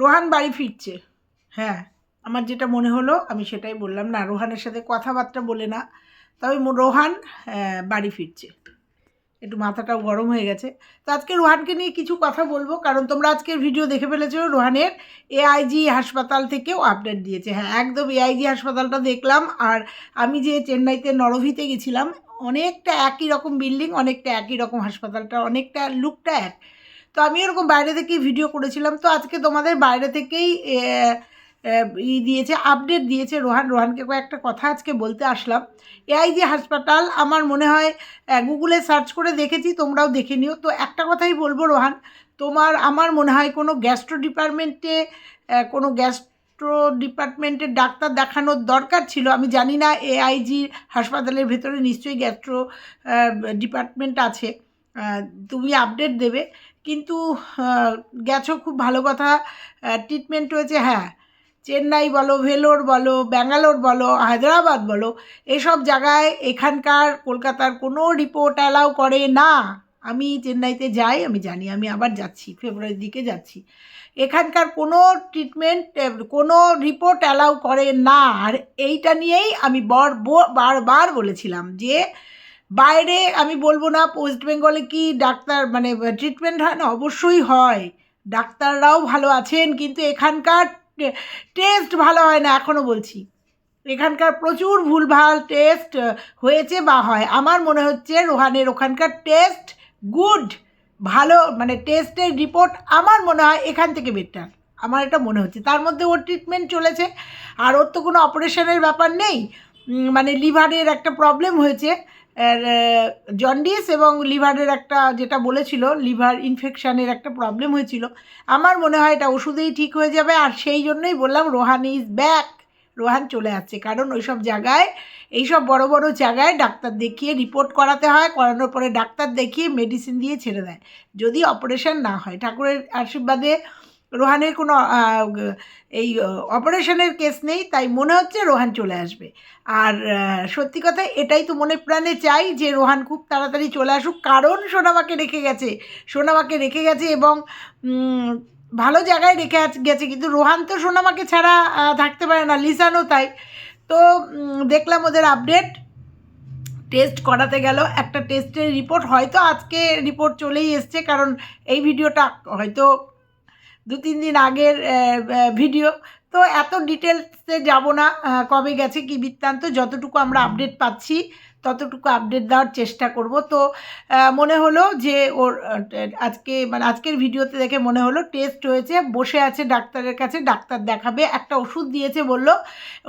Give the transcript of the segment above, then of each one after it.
রোহান বাড়ি ফিরছে। হ্যাঁ আমার যেটা মনে হলো, আমি সেটাই বললাম। না, রোহানের সাথে কথাবার্তা বলে না, তবে রোহান বাড়ি ফিরছে। একটু মাথাটাও গরম হয়ে গেছে। তো আজকে রোহানকে নিয়ে কিছু কথা বলব, কারণ তোমরা আজকের ভিডিও দেখে ফেলেছো, রোহানের এআইজি হাসপাতাল থেকেও আপডেট দিয়েছে। হ্যাঁ একদম এআইজি হাসপাতালটা দেখলাম, আর আমি যে চেন্নাইতে নরভিতে গেছিলাম, অনেকটা একই রকম বিল্ডিং অনেকটা একই রকম হাসপাতালটা, অনেকটা লুকটা এক। তো আমি এরকম বাইরে থেকেই ভিডিও করেছিলাম। তো আজকে তোমাদের বাইরে থেকেই ই দিয়েছে আপডেট দিয়েছে রোহান। রোহানকে কয়েকটা কথা আজকে বলতে আসলাম। এআইজি হাসপাতাল, আমার মনে হয় গুগলে সার্চ করে দেখেছি, তোমরাও দেখে নিও। তো একটা কথাই বলব রোহান, তোমার, আমার মনে হয় কোনো গ্যাস্ট্রো ডিপার্টমেন্টে কোনো গ্যাস্ট্রো ডিপার্টমেন্টের ডাক্তার দেখানোর দরকার ছিল। আমি জানি না এআইজি হাসপাতালের ভেতরে নিশ্চয়ই গ্যাস্ট্রো ডিপার্টমেন্ট আছে। তুমি আপডেট দেবে। কিন্তু গেছো খুব ভালো কথা। ট্রিটমেন্ট হয়েছে হ্যাঁ। চেন্নাই বলো, ভেলোর বলো, ব্যাঙ্গালোর বলো, হায়দ্রাবাদ বলো, এসব জায়গায় এখানকার কলকাতার কোনো রিপোর্ট অ্যালাউ করে না। আমি চেন্নাইতে যাই, আমি জানি, আমি আবার যাচ্ছি ফেব্রুয়ারির দিকে যাচ্ছি। এখানকার কোনো ট্রিটমেন্ট কোনো রিপোর্ট অ্যালাউ করে না। আর এইটা নিয়েই আমি বর বারবার বলেছিলাম যে বাইরে আমি বলব না ওয়েস্ট বেঙ্গলে কি ডাক্তার মানে ট্রিটমেন্ট হয় না? অবশ্যই হয়। ডাক্তাররাও ভালো আছেন, কিন্তু এখানকার টেস্ট ভালো হয় না এখনও বলছি। এখানকার প্রচুর ভুলভাল টেস্ট হয়েছে বা হয়। আমার মনে হচ্ছে রোহানের ওখানকার টেস্ট গুড ভালো মানে টেস্টের রিপোর্ট আমার মনে হয় এখান থেকে বেটার আমার এটা মনে হচ্ছে। তার মধ্যে ওর ট্রিটমেন্ট চলেছে, আর ওর তো কোনো অপারেশনের ব্যাপার নেই। মানে লিভারের একটা প্রবলেম হয়েছে। জন্ডিস এবং লিভারের একটা যেটা বলেছিল, লিভার ইনফেকশানের একটা প্রবলেম হয়েছিল। আমার মনে হয় এটা ওষুধেই ঠিক হয়ে যাবে, আর সেই জন্যই বললাম রোহান ইজ ব্যাক রোহান চলে যাচ্ছে কারণ ওইসব জায়গায়, এইসব বড় বড় জায়গায় ডাক্তার দেখিয়ে রিপোর্ট করাতে হয়, করানোর পরে ডাক্তার দেখিয়ে মেডিসিন দিয়ে ছেড়ে দেয়। যদি অপারেশন না হয়, ঠাকুরের আশীর্বাদে রোহানের কোনো এই অপারেশনের কেস নেই, তাই মনে হচ্ছে রোহান চলে আসবে। আর সত্যি কথা এটাই তো মনে প্রাণে চাই যে রোহান খুব তাড়াতাড়ি চলে আসুক, কারণ সোনামাকে রেখে গেছে। সোনামাকে রেখে গেছে এবং ভালো জায়গায় রেখে গেছে, কিন্তু রোহান তো সোনামাকে ছাড়া থাকতে পারে না, লিসানও তাই। তো দেখলাম ওদের আপডেট। টেস্ট করাতে গেল, একটা টেস্টের রিপোর্ট, হয়তো আজকে রিপোর্ট চলেই এসছে, কারণ এই ভিডিওটা হয়তো দু তিন দিন আগের ভিডিও। তো এত ডিটেলসে যাব না কবে গেছে কি বৃত্তান্ত, যতটুকু আমরা আপডেট পাচ্ছি, ততটুকু আপডেট দেওয়ার চেষ্টা করব। তো মনে হলো যে ওর আজকে মানে আজকের ভিডিওতে দেখে মনে হলো টেস্ট হয়েছে, বসে আছে ডাক্তারের কাছে, ডাক্তার দেখাবে, একটা ওষুধ দিয়েছে বলল,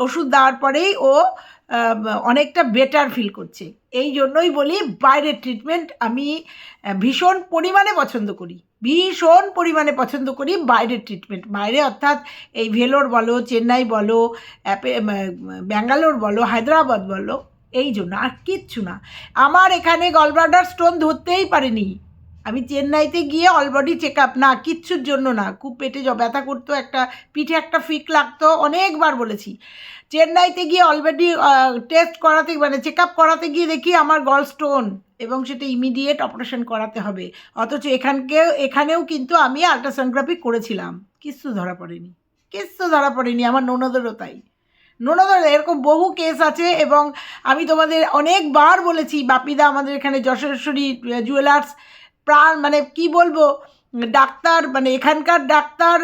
ওষুধ দেওয়ার পরেই ও অনেকটা বেটার ফিল করছে। এই জন্যই বলি, বাইরের ট্রিটমেন্ট আমি ভীষণ পরিমাণে পছন্দ করি। ভীষণ পরিমাণে পছন্দ করি বাইরের ট্রিটমেন্ট বাইরে অর্থাৎ এই ভেলোর বলো, চেন্নাই বলো, অ্যাপে- ব্যাঙ্গালোর বলো, হায়দ্রাবাদ বলো, এই জন্য আর কিচ্ছু না। আমার এখানে গলব্লাডার স্টোন ধরতেই পারেনি। আমি চেন্নাইতে গিয়ে অলবডি চেক আপ না, কিচ্ছুর জন্য না। খুব পেটে ব্যথা করতো, একটা পিঠে একটা ফিক লাগতো, অনেকবার বলেছি। চেন্নাইতে গিয়ে অলরেডি টেস্ট করাতে মানে চেক আপ করাতে গিয়ে দেখি আমার গল স্টোন এবং সেটা ইমিডিয়েট অপারেশন করাতে হবে। অথচ এখানকেও, এখানেও কিন্তু আমি আলট্রাসোনোগ্রাফি করেছিলাম। কিচ্ছু ধরা পড়েনি। কিচ্ছু ধরা পড়েনি, আমার ননদেরও তাই। ননদের এরকম বহু কেস আছে এবং আমি তোমাদের অনেকবার বলেছি, বাপিদা আমাদের এখানে যশোরেশ্বরী জুয়েলার্স প্রাণ মানে কি বলব? ডাক্তার মানে এখানকার ডাক্তার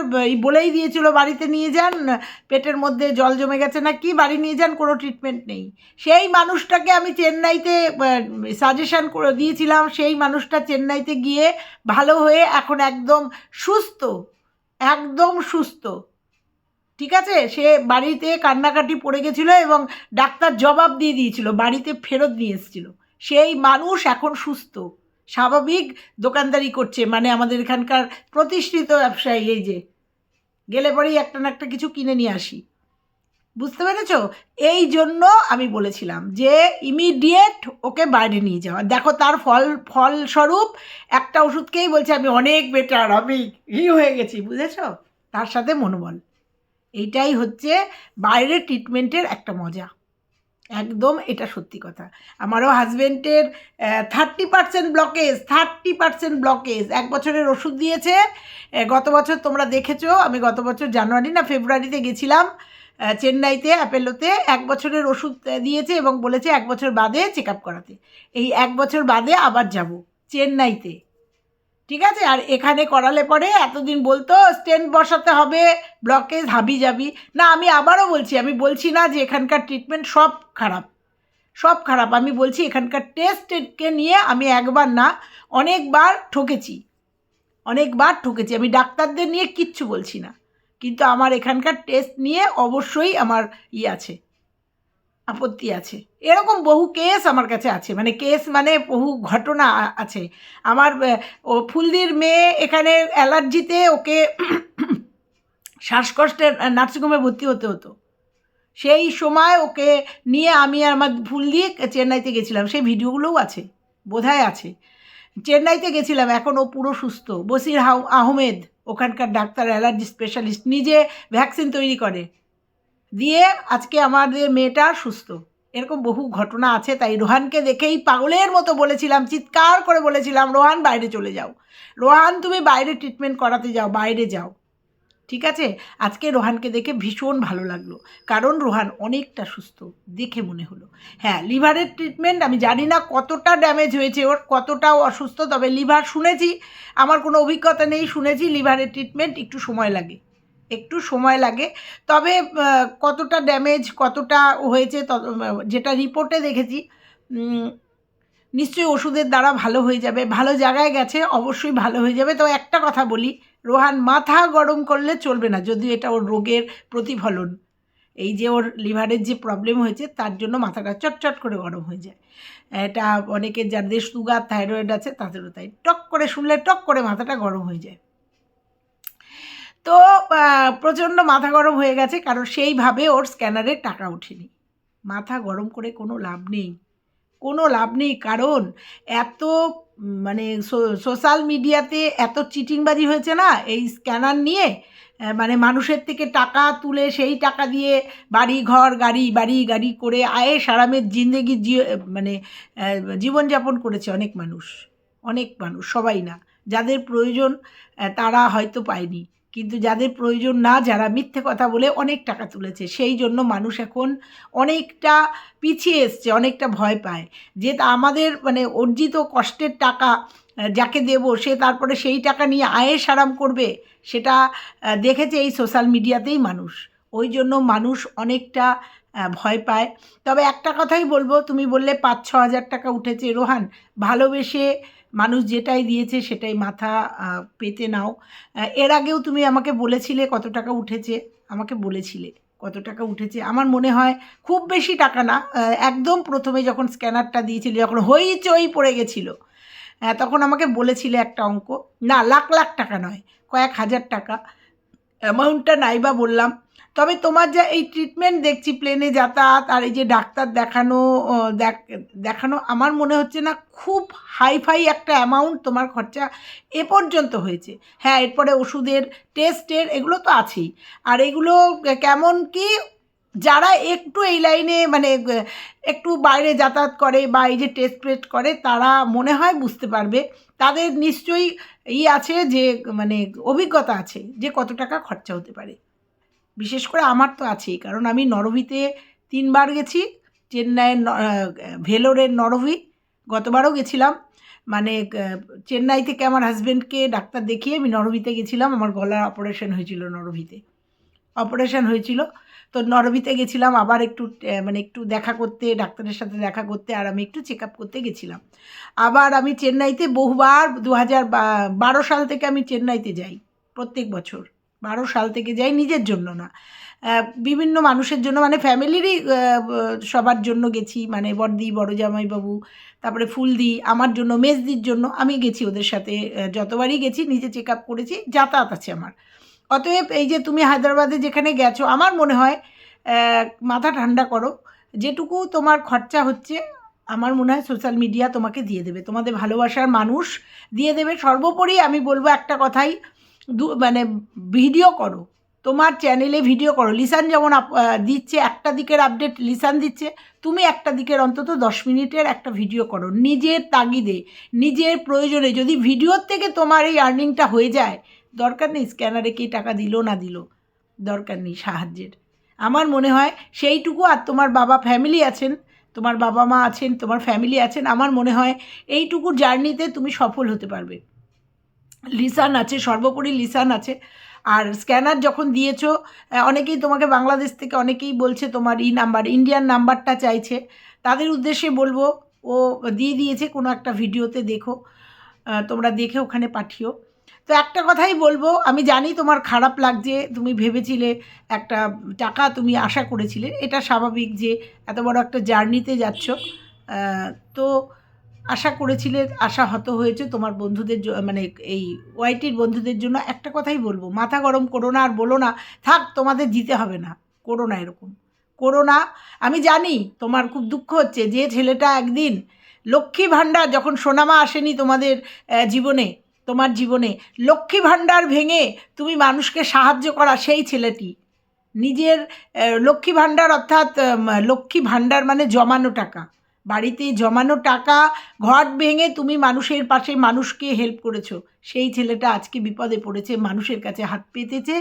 বলেই দিয়েছিল বাড়িতে নিয়ে যান, পেটের মধ্যে জল জমে গেছে না কি বাড়ি নিয়ে যান, কোনো ট্রিটমেন্ট নেই। সেই মানুষটাকে আমি চেন্নাইতে সাজেশন করে দিয়েছিলাম, সেই মানুষটা চেন্নাইতে গিয়ে ভালো হয়ে এখন একদম সুস্থ একদম সুস্থ। ঠিক আছে? সে বাড়িতে কান্নাকাটি পড়ে গেছিল এবং ডাক্তার জবাব দিয়ে দিয়েছিল, বাড়িতে ফেরত নিয়ে এসেছিল। সেই মানুষ এখন সুস্থ। স্বাভাবিক দোকানদারি করছে মানে আমাদের এখানকার প্রতিষ্ঠিত ব্যবসায়ী এই যে, গেলে পরেই একটা না একটা কিছু কিনে নিয়ে আসি। বুঝতে পেরেছ? এই জন্য আমি বলেছিলাম যে ইমিডিয়েট ওকে বাইরে নিয়ে যাওয়া। দেখো তার ফল, ফলস্বরূপ একটা ওষুধকেই বলছে, আমি অনেক বেটার আমি ই হয়ে গেছি বুঝেছ? তার সাথে মনোবল। এইটাই হচ্ছে বাইরের ট্রিটমেন্টের একটা মজা। একদম এটা সত্যি কথা। আমারও হাজবেন্ডের thirty percent blockage thirty percent blockage এক বছরের ওষুধ দিয়েছে। গত বছর তোমরা দেখেছ, আমি গত বছর জানুয়ারি না ফেব্রুয়ারিতে গেছিলাম চেন্নাইতে, অ্যাপেলোতে। এক বছরের ওষুধ দিয়েছে এবং বলেছে এক বছর বাদে চেক আপ করাতে। এই এক বছর বাদে আবার যাব, চেন্নাইতে। ঠিক আছে? আর এখানে করালে পরে এতদিন বলতো স্টেন্ট বসাতে হবে ব্লকেজ হাবি যাবি। না, আমি আবারও বলছি, আমি বলছি না যে এখানকার ট্রিটমেন্ট সব খারাপ। সব খারাপ। আমি বলছি এখানকার টেস্টকে নিয়ে আমি একবার না, অনেকবার ঠকেছি। অনেকবার ঠকেছি। আমি ডাক্তারদের নিয়ে কিচ্ছু বলছি না। কিন্তু আমার এখানকার টেস্ট নিয়ে অবশ্যই আমার ই আছে। আপত্তি আছে। এরকম বহু কেস আমার কাছে আছে। মানে কেস মানে বহু ঘটনা আছে। আমার ও ফুলদির মেয়ে এখানে অ্যালার্জিতে ওকে শ্বাসকষ্টের নার্সিংহোমে ভর্তি হতে হতো। সেই সময় ওকে নিয়ে আমি আর আমার ফুল দিয়ে চেন্নাইতে গেছিলাম। সেই ভিডিওগুলোও আছে, বোধহয় আছে। চেন্নাইতে গেছিলাম, এখন ও পুরো সুস্থ। বসির আহমেদ, ওখানকার ডাক্তার, অ্যালার্জি স্পেশালিস্ট নিজে ভ্যাকসিন তৈরি করে। দিয়ে আজকে আমাদের মেয়েটা সুস্থ। এরকম বহু ঘটনা আছে, তাই রোহানকে দেখেই পাগলের মতো বলেছিলাম, চিৎকার করে বলেছিলাম, রোহান, বাইরে চলে যাও। রোহান, তুমি বাইরে ট্রিটমেন্ট করাতে যাও, বাইরে যাও। ঠিক আছে? আজকে রোহানকে দেখে ভীষণ ভালো লাগল। কারণ রোহান অনেকটা সুস্থ, দেখে মনে হলো। হ্যাঁ লিভারের ট্রিটমেন্ট আমি জানি না কতটা ড্যামেজ হয়েছে ওর, কতটাও অসুস্থ, তবে লিভার শুনেছি, আমার কোনো অভিজ্ঞতা নেই, শুনেছি লিভারের ট্রিটমেন্ট একটু সময় লাগে। একটু সময় লাগে। তবে কতটা ড্যামেজ কতটা হয়েছে যেটা রিপোর্টে দেখেছি নিশ্চয়ই ওষুধের দ্বারা ভালো হয়ে যাবে। ভালো জায়গায় গেছে, অবশ্যই ভালো হয়ে যাবে। তো একটা কথা বলি, রোহান মাথা গরম করলে চলবে না, যদিও এটা ওর রোগের প্রতিফলন। এই যে ওর লিভারের যে প্রবলেম হয়েছে, তার জন্য মাথাটা চটচট করে গরম হয়ে যায়। এটা অনেকের যাদের সুগার, থাইরয়েড আছে, তাদেরও তাই। টক করে শুনলে টক করে মাথাটা গরম হয়ে যায়। তো প্রচণ্ড মাথা গরম হয়ে গেছে, কারণ সেইভাবে ওর স্ক্যানারে টাকা ওঠেনি। মাথা গরম করে কোনো লাভ নেই। কোনো লাভ নেই, কারণ এত মানে সোশ্যাল মিডিয়াতে এত চিটিংবাজি হয়েছে না, এই স্ক্যানার নিয়ে মানে মানুষের থেকে টাকা তুলে সেই টাকা দিয়ে বাড়ি, ঘর, গাড়ি, বাড়ি, গাড়ি করে আয়ে সারামের জিন্দেগি মানে জীবনযাপন করেছে অনেক মানুষ। অনেক মানুষ, সবাই না। যাদের প্রয়োজন তারা হয়তো পায়নি। কিন্তু যাদের প্রয়োজন না, যারা মিথ্যে কথা বলে অনেক টাকা তুলেছে, সেই জন্য মানুষ এখন অনেকটা পিছিয়ে এসছে, অনেকটা ভয় পায়। যে তা আমাদের মানে অর্জিত কষ্টের টাকা যাকে দেব, সে তারপরে সেই টাকা নিয়ে আয়েস সারাম করবে, সেটা দেখেছে এই সোশ্যাল মিডিয়াতেই মানুষ। ওই জন্য মানুষ অনেকটা ভয় পায়। তবে একটা কথাই বলব, তুমি বললে পাঁচ ছ হাজার টাকা উঠেছে। রোহান, ভালোবেসে মানুষ যেটাই দিয়েছে সেটাই মাথা পেতে নাও। এর আগেও তুমি আমাকে বলেছিলে কত টাকা উঠেছে। আমাকে বলেছিলে কত টাকা উঠেছে। আমার মনে হয় খুব বেশি টাকা না। একদম প্রথমে যখন স্ক্যানারটা দিয়েছিল, যখন হইচই পড়ে গেছিল তখন আমাকে বলেছিলে একটা অঙ্ক। না, লাখ লাখ টাকা নয়, কয়েক হাজার টাকা। অ্যামাউন্টটা নাইবা বললাম। তবে তোমার যা এই ট্রিটমেন্ট দেখছি প্লেনে যাতায়াত আর এই যে ডাক্তার দেখানো দেখ- দেখানো, আমার মনে হচ্ছে না খুব হাইফাই একটা অ্যামাউন্ট তোমার খরচা এ পর্যন্ত হয়েছে। হ্যাঁ এরপরে ওষুধের টেস্টের এগুলো তো আছেই। আর এগুলো কেমন কি, যারা একটু এই লাইনে মানে একটু বাইরে যাতায়াত করে বা এই যে টেস্ট ফেস্ট করে, তারা মনে হয় বুঝতে পারবে। তাদের নিশ্চয়ই ই আছে যে মানে অভিজ্ঞতা আছে যে কত টাকা খরচা হতে পারে। বিশেষ করে আমার তো আছেই, কারণ আমি নরভিতে তিনবার গেছি, চেন্নাইয়ের ভেলোরের নরভি, গতবারও গেছিলাম। মানে চেন্নাই থেকে আমার হাজব্যান্ডকে ডাক্তার দেখিয়ে আমি নরভিতে গেছিলাম, আমার গলার অপারেশন হয়েছিল নরভিতে। অপারেশন হয়েছিল, তো নরভিতে গেছিলাম, আবার একটু মানে একটু দেখা করতে, ডাক্তারের সাথে দেখা করতে, আর আমি একটু চেক আপ করতে গেছিলাম। আবার আমি চেন্নাইতে বহুবার, দু হাজার বারো সাল থেকে আমি চেন্নাইতে যাই, প্রত্যেক বছর। বারো সাল থেকে যাই নিজের জন্য না। বিভিন্ন মানুষের জন্য মানে ফ্যামিলিরই সবার জন্য গেছি। মানে বড়দি, বড় জামাইবাবু, তারপরে ফুলদি, আমার জন্য, মেজদির জন্য আমি গেছি ওদের সাথে। যতবারই গেছি, নিজে চেক আপ করেছি, যাতায়াত আছে আমার। অতএব এই যে তুমি হায়দ্রাবাদে যেখানে গেছো, আমার মনে হয় মাথা ঠান্ডা করো। যেটুকু তোমার খরচা হচ্ছে, আমার মনে হয় সোশ্যাল মিডিয়া তোমাকে দিয়ে দেবে। তোমাদের ভালোবাসার মানুষ দিয়ে দেবে। সর্বোপরি আমি বলব একটা কথাই মানে ভিডিও করো। তোমার চ্যানেলে ভিডিও করো। লিসান যেমন দিচ্ছে, একটা দিকের আপডেট লিসান দিচ্ছে, তুমি একটা দিকের অন্তত দশ মিনিটের একটা ভিডিও করো। নিজের তাগিদে, নিজের প্রয়োজনে। যদি ভিডিওর থেকে তোমার এই আর্নিংটা হয়ে যায়, দরকার নেই স্ক্যানারে কে টাকা দিল, না দিল। দরকার নেই সাহায্যের। আমার মনে হয় সেইটুকু, আর তোমার বাবা ফ্যামিলি আছেন, তোমার বাবা মা আছেন, তোমার ফ্যামিলি আছেন, আমার মনে হয় এইটুকু জার্নিতে তুমি সফল হতে পারবে। লিসান আছে, সর্বোপরি লিসান আছে। আর স্ক্যানার যখন দিয়েছ অনেকেই তোমাকে বাংলাদেশ থেকে অনেকেই বলছে তোমার ই নাম্বার, ইন্ডিয়ান নাম্বারটা চাইছে। তাদের উদ্দেশ্যে বলব, ও দিয়ে দিয়েছে কোনো একটা ভিডিওতে দেখো তোমরা দেখে ওখানে পাঠিও। তো একটা কথাই বলব, আমি জানি তোমার খারাপ লাগছে, তুমি ভেবেছিলে একটা টাকা তুমি আশা করেছিলে, এটা স্বাভাবিক যে এত বড় একটা জার্নিতে যাচ্ছ। তো আশা করেছিলে, আশা হত হয়েছে তোমার বন্ধুদের মানে এই ওয়াইটির বন্ধুদের জন্য একটা কথাই বলব, মাথা গরম করো না আর বলো না, থাক তোমাদের জিতে হবে না, করো না এরকম, করো না। আমি জানি তোমার খুব দুঃখ হচ্ছে যে ছেলেটা একদিন লক্ষ্মী ভাণ্ডার, যখন সোনামা আসেনি তোমাদের জীবনে, তোমার জীবনে, লক্ষ্মী ভাণ্ডার ভেঙে তুমি মানুষকে সাহায্য করা সেই ছেলেটি, নিজের লক্ষ্মী ভাণ্ডার অর্থাৎ লক্ষ্মী ভাণ্ডার মানে জমানো টাকা। বাড়িতে জমানো টাকা ঘট ভেঙে তুমি মানুষের পাশে মানুষকে হেল্প করেছ। সেই ছেলেটা আজকে বিপদে পড়েছে, মানুষের কাছে হাত পেতেছে,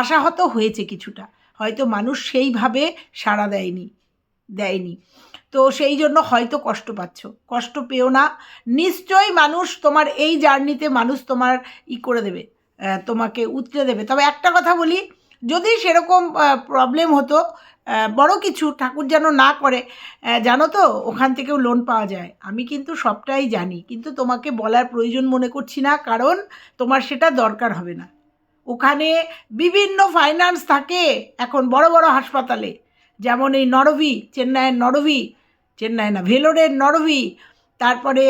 আশাহত হয়েছে কিছুটা। হয়তো মানুষ সেইভাবে সাড়া দেয়নি দেয়নি। তো সেই জন্য হয়তো কষ্ট পাচ্ছ। কষ্ট পেও না। নিশ্চয়ই মানুষ তোমার এই জার্নিতে মানুষ তোমার ই করে দেবে তোমাকে উতরে দেবে। তবে একটা কথা বলি, যদি সেরকম প্রবলেম হতো বড় কিছু ঠাকুর যেন না করে জানো তো, ওখান থেকেও লোন পাওয়া যায়। আমি কিন্তু সবটাই জানি, কিন্তু তোমাকে বলার প্রয়োজন মনে করছি না, কারণ তোমার সেটা দরকার হবে না। ওখানে বিভিন্ন ফাইন্যান্স থাকে এখন বড় বড় হাসপাতালে। যেমন এই নরভি, চেন্নাইয়ের নরভি, চেন্নাই না, ভেলোরের নরভি, তারপরে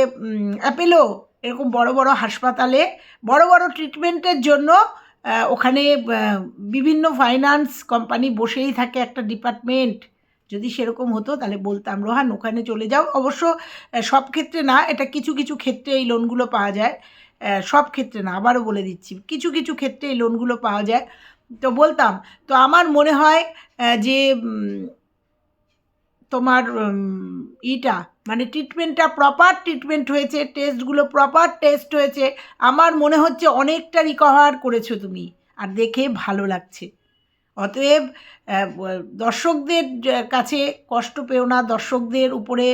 অ্যাপেলো, এরকম বড় বড় হাসপাতালে বড় বড় ট্রিটমেন্টের জন্য ওখানে বিভিন্ন ফাইন্যান্স কোম্পানি বসেই থাকে একটা ডিপার্টমেন্ট যদি সেরকম হতো, তাহলে বলতাম, রোহান, ওখানে চলে যাও। অবশ্য সব ক্ষেত্রে না, এটা কিছু কিছু ক্ষেত্রে এই লোনগুলো পাওয়া যায়। সব ক্ষেত্রে না, আবারও বলে দিচ্ছি, কিছু কিছু ক্ষেত্রে এই লোনগুলো পাওয়া যায়। তো বলতাম, তো আমার মনে হয় যে তোমার ইটা মানে ট্রিটমেন্টটা প্রপার ট্রিটমেন্ট হয়েছে টেস্টগুলো প্রপার টেস্ট হয়েছে। আমার মনে হচ্ছে অনেকটা রিকভার করেছ তুমি, আর দেখে ভালো লাগছে। অতএব দর্শকদের কাছে কষ্ট পেও না, দর্শকদের উপরে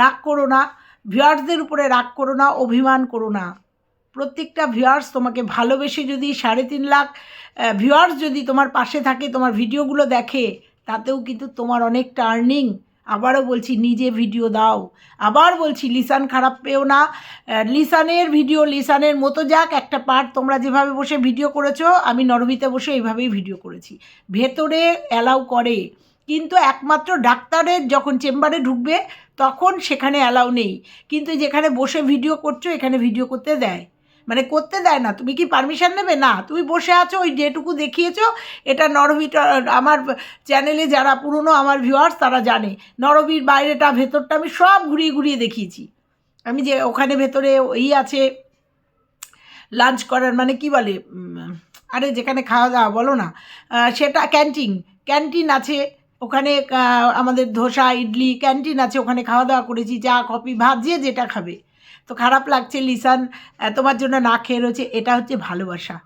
রাগ করো না ভিউয়ার্সদের উপরে রাগ করো না, অভিমান করো না। প্রত্যেকটা ভিউয়ার্স তোমাকে ভালোবেসে যদি সাড়ে তিন লাখ ভিউয়ার্স যদি তোমার পাশে থাকে, তোমার ভিডিওগুলো দেখে, তাতেও কিন্তু তোমার অনেকটা আর্নিং আবারও বলছি, নিজে ভিডিও দাও। আবার বলছি, লিসান খারাপ পেও না। লিসানের ভিডিও লিসানের মতো যাক, একটা পার্ট তোমরা যেভাবে বসে ভিডিও করেছ, আমি নরবিতে বসে এইভাবেই ভিডিও করেছি। ভেতরে অ্যালাউ করে। কিন্তু একমাত্র ডাক্তারের যখন চেম্বারে ঢুকবে, তখন সেখানে অ্যালাউ নেই। কিন্তু যেখানে বসে ভিডিও করছ, এখানে ভিডিও করতে দেয়। মানে করতে দেয় না। তুমি কি পারমিশন নেবে? না, তুমি বসে আছো, ওই যেটুকু দেখিয়েছো, এটা নরবিটা আমার চ্যানেলে যারা পুরনো, আমার ভিউয়ার্স তারা জানে। নরবির বাইরেটা, ভেতরটা আমি সব ঘুরিয়ে ঘুরিয়ে দেখিয়েছি। আমি যে ওখানে ভেতরে ই আছে লাঞ্চ করার মানে কি বলে? আরে যেখানে খাওয়া দাওয়া, বলো না। সেটা ক্যান্টিন ক্যান্টিন আছে, ওখানে আমাদের ধোসা, ইডলি ক্যান্টিন আছে, ওখানে খাওয়া দাওয়া করেছি, চা, কফি, ভাত, যে যেটা খাবে। তো খারাপ লাগছে, লিসান তোমার জন্য না খেয়ে রয়েছে, এটা হচ্ছে ভালোবাসা।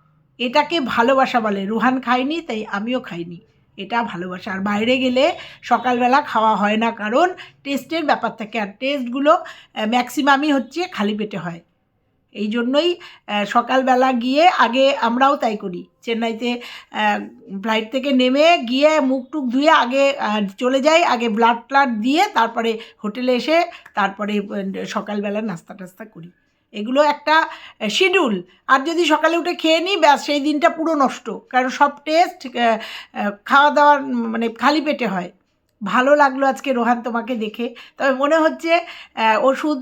এটাকে ভালোবাসা বলে। রুহান খায়নি, তাই আমিও খাইনি। এটা ভালোবাসা। আর বাইরে গেলে সকালবেলা খাওয়া হয় না, কারণ টেস্টের ব্যাপার থাকে। আর টেস্টগুলো ম্যাক্সিমামই হচ্ছে খালি পেটে হয়। এই জন্যই সকালবেলা গিয়ে আগে আমরাও তাই করি। চেন্নাইতে ফ্লাইট থেকে নেমে গিয়ে মুখ টুক ধুয়ে আগে চলে যাই, আগে ব্লাড ট্লাড দিয়ে তারপরে হোটেলে এসে তারপরে সকালবেলা নাস্তা টাস্তা করি। এগুলো একটা শিডিউল আর যদি সকালে উঠে খেয়ে নিই, ব্যাস সেই দিনটা পুরো নষ্ট। কারণ সব টেস্ট খাওয়া দাওয়ার মানে খালি পেটে হয়। ভালো লাগল আজকে রোহান তোমাকে দেখে। তবে মনে হচ্ছে ওষুধ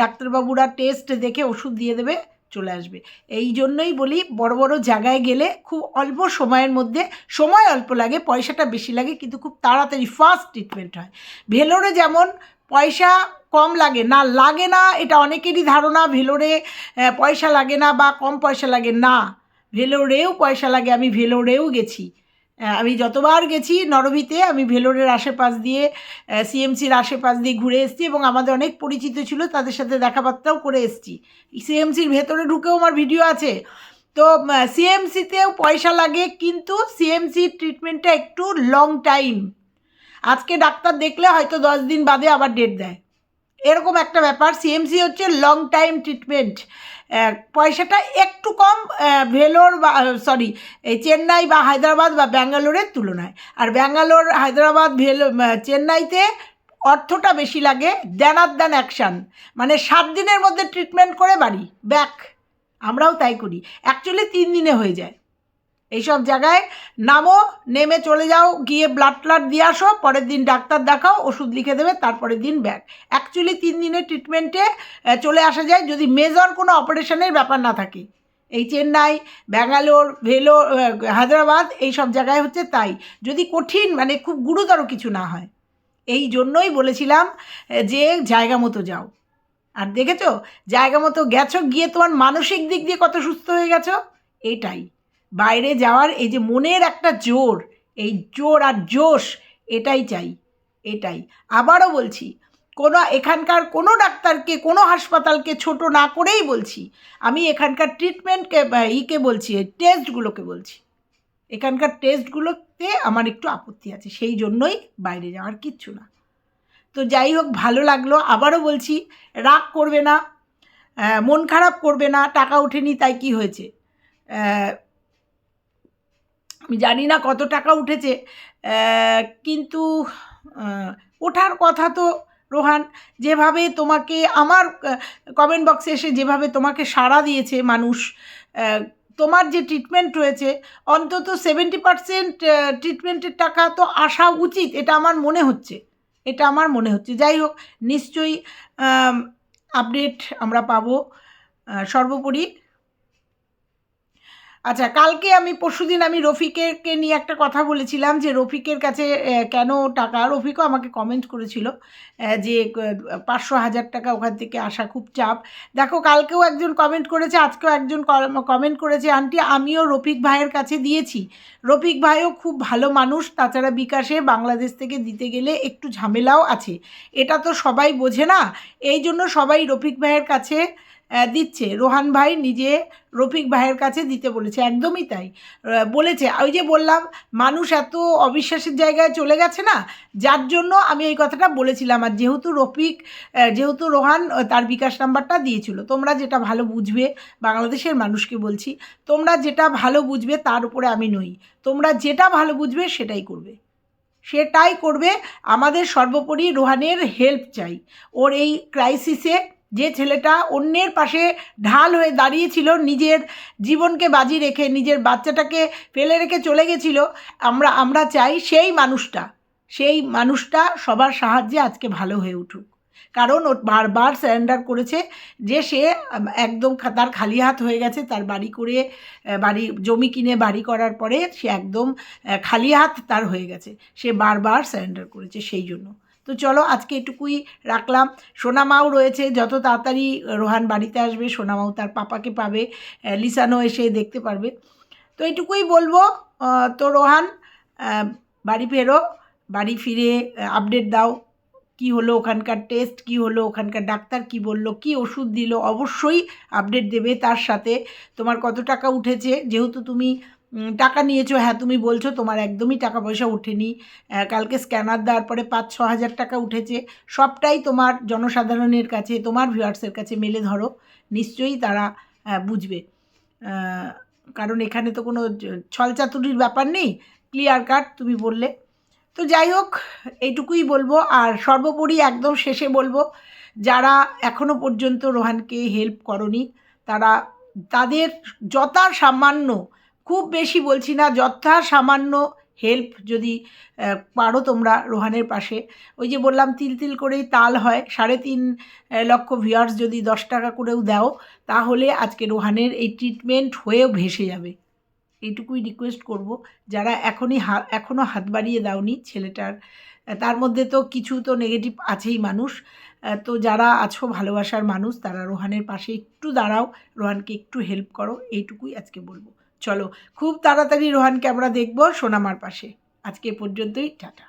ডাক্তারবাবুরা টেস্ট দেখে ওষুধ দিয়ে দেবে, চলে আসবে। এই জন্যই বলি, বড় বড় জায়গায় গেলে খুব অল্প সময়ের মধ্যে, সময় অল্প লাগে, পয়সাটা বেশি লাগে, কিন্তু খুব তাড়াতাড়ি ফাস্ট ট্রিটমেন্ট হয়। ভেলোরে যেমন পয়সা কম লাগে, না লাগে না, এটা অনেকেরই ধারণা, ভেলোরে পয়সা লাগে না বা কম পয়সা লাগে, না। ভেলোরেও পয়সা লাগে, আমি ভেলোরেও গেছি। আমি যতবার গেছি নরভিতে আমি ভেলোরের আশেপাশ দিয়ে সিএমসির আশেপাশ দিয়ে ঘুরে এসেছি এবং আমাদের অনেক পরিচিত ছিল, তাদের সাথে দেখাবার্তাও করে এসেছি। সিএমসির ভেতরে ঢুকেও আমার ভিডিও আছে। তো সিএমসিতেও পয়সা লাগে, কিন্তু সিএমসির ট্রিটমেন্টটা একটু লং টাইম আজকে ডাক্তার দেখলে হয়তো দশ দিন বাদে আবার ডেট দেয়। এরকম একটা ব্যাপার। সিএমসি হচ্ছে লং টাইম ট্রিটমেন্ট পয়সাটা একটু কম ভেলোর বা সরি এই চেন্নাই বা হায়দ্রাবাদ বা ব্যাঙ্গালোরের তুলনায়। আর ব্যাঙ্গালোর, হায়দ্রাবাদ, ভেলো চেন্নাইতে অর্থটা বেশি লাগে দেনার দ্যান অ্যাকশান মানে সাত দিনের মধ্যে ট্রিটমেন্ট করে বাড়ি, ব্যাক। আমরাও তাই করি। অ্যাকচুয়ালি তিন দিনে হয়ে যায়। এইসব জায়গায় নামো, নেমে চলে যাও, গিয়ে ব্লাড ট্লাড দিয়ে আসো, পরের দিন ডাক্তার দেখাও, ওষুধ লিখে দেবে, তারপরের দিন ব্যাক অ্যাকচুয়ালি তিন দিনের ট্রিটমেন্টে চলে আসা যায় যদি মেজর কোনো অপারেশনের ব্যাপার না থাকে। এই চেন্নাই, ব্যাঙ্গালোর, ভেলো হায়দ্রাবাদ এই সব জায়গায় হচ্ছে তাই। যদি কঠিন মানে খুব গুরুতর কিছু না হয়। এই জন্যই বলেছিলাম যে জায়গা মতো যাও। আর দেখেছ? জায়গা মতো গেছো, গিয়ে তোমার মানসিক দিক দিয়ে কত সুস্থ হয়ে গেছো? এটাই বাইরে যাওয়ার এই যে মনের একটা জোর, এই জোর আর জোশ, এটাই চাই, এটাই। আবারও বলছি, কোনো এখানকার কোনো ডাক্তারকে, কোনো হাসপাতালকে ছোট না করেই বলছি, আমি এখানকার ট্রিটমেন্টকে ইকে বলছি, টেস্টগুলোকে বলছি। এখানকার টেস্টগুলোতে আমার একটু আপত্তি আছে, সেই জন্যই বাইরে যাওয়ার কিচ্ছু না। তো যাই হোক, ভালো লাগল, আবারও বলছি, রাগ করবে না মন খারাপ করবে না, টাকা ওঠেনি, তাই কি হয়েছে? আমি জানি না কত টাকা উঠেছে। কিন্তু ওঠার কথা তো রোহান, যেভাবে তোমাকে আমার কমেন্ট বক্সে এসে যেভাবে তোমাকে সাড়া দিয়েছে মানুষ তোমার যে ট্রিটমেন্ট রয়েছে, অন্তত সেভেন্টি পার্সেন্ট ট্রিটমেন্টের টাকা তো আসা উচিত, এটা আমার মনে হচ্ছে। এটা আমার মনে হচ্ছে। যাই হোক, নিশ্চয়ই আপডেট আমরা পাবো। সর্বোপরি আচ্ছা কালকে আমি, পরশুদিন আমি রফিকেরকে নিয়ে একটা কথা বলেছিলাম যে রফিকের কাছে কেন টাকা? রফিকও আমাকে কমেন্ট করেছিল যে পাঁচশো হাজার টাকা ওখান থেকে আসা খুব চাপ। দেখো, কালকেও একজন কমেন্ট করেছে, আজকেও একজন কমেন্ট করেছে, আন্টি, আমিও রফিক ভাইয়ের কাছে দিয়েছি। রফিক ভাইও খুব ভালো মানুষ, তাছাড়া বিকাশে বাংলাদেশ থেকে দিতে গেলে একটু ঝামেলাও আছে। এটা তো সবাই বোঝে না, এই জন্য সবাই রফিক ভাইয়ের কাছে দিচ্ছে। রোহান ভাই নিজে রফিক ভাইয়ের কাছে দিতে বলেছে, একদমই তাই। বলেছে, ওই যে বললাম, মানুষ এত অবিশ্বাসের জায়গায় চলে গেছে না, যার জন্য আমি এই কথাটা বলেছিলাম। আর যেহেতু রফিক যেহেতু রোহান তার বিকাশ নাম্বারটা দিয়েছিল। তোমরা যেটা ভালো বুঝবে, বাংলাদেশের মানুষকে বলছি, তোমরা যেটা ভালো বুঝবে তার উপরে আমি নই। তোমরা যেটা ভালো বুঝবে সেটাই করবে। সেটাই করবে। আমাদের সর্বোপরি রোহানের হেল্প চাই। ওর এই ক্রাইসিসে যে ছেলেটা অন্যের পাশে ঢাল হয়ে দাঁড়িয়েছিল, নিজের জীবনকে বাজি রেখে, নিজের বাচ্চাটাকে ফেলে রেখে চলে গেছিল, আমরা আমরা চাই সেই মানুষটা সেই মানুষটা সবার সাহায্যে আজকে ভালো হয়ে উঠুক। কারণ ও বারবার স্যারেন্ডার করেছে যে সে একদম তার খালি হাত হয়ে গেছে, তার বাড়ি করে বাড়ি, জমি কিনে বাড়ি করার পরে সে একদম খালি হাত তার হয়ে গেছে। সে বারবার স্যারেন্ডার করেছে সেই জন্য। তো চলো আজকে এটুকুই রাখলাম। সোনামাও রয়েছে, যত তাড়াতাড়ি রোহান বাড়িতে আসবে, সোনামাও তার পাপাকে পাবে লিসানো এসে দেখতে পারবে। তো এটুকুই বলব তো রোহান বাড়ি ফেরো, বাড়ি ফিরে আপডেট দাও, কি হলো ওখানকার টেস্ট কি হলো ওখানকার ডাক্তার, কি বলল, কি ওষুধ দিল, অবশ্যই আপডেট দেবে তার সাথে। তোমার কত টাকা উঠেছে, যেহেতু তুমি টাকা নিয়েছো হ্যাঁ তুমি বলছো তোমার একদমই টাকা পয়সা ওঠেনি। কালকে স্ক্যানার দেওয়ার পরে পাঁচ, ছ হাজার টাকা উঠেছে। সবটাই তোমার জনসাধারণের কাছে, তোমার ভিউয়ার্সের কাছে মেলে ধরো। নিশ্চয়ই তারা বুঝবে। কারণ এখানে তো কোনো ছলচাতুরির ব্যাপার নেই। ক্লিয়ার কাট তুমি বললে। তো যাই হোক, এইটুকুই বলব। আর সর্বোপরি একদম শেষে বলব, যারা এখনও পর্যন্ত রোহানকে হেল্প করনি, তারা, তাদের যথা সামান্য খুব বেশি বলছি না যথা সামান্য হেল্প যদি পারো তোমরা রোহানের পাশে। ওই যে বললাম, তিল তিল করেই তাল হয়, সাড়ে তিন লক্ষ ভিউয়ার্স যদি দশ টাকা করেও দাও, তাহলে আজকে রোহানের এই ট্রিটমেন্ট হয়েও ভেসে যাবে। এইটুকুই রিকোয়েস্ট করব, যারা এখনই হা এখনও হাত বাড়িয়ে দাওনি ছেলেটার তার মধ্যে তো কিছু তো নেগেটিভ আছেই মানুষ তো যারা আছো ভালোবাসার মানুষ, তারা রোহানের পাশে একটু দাঁড়াও, রোহানকে একটু হেল্প করো, এইটুকুই আজকে বলব। চলো খুব তাড়াতাড়ি রোহানকে আমরা দেখব সোনামার পাশে। আজকে পর্যন্তই টাটা।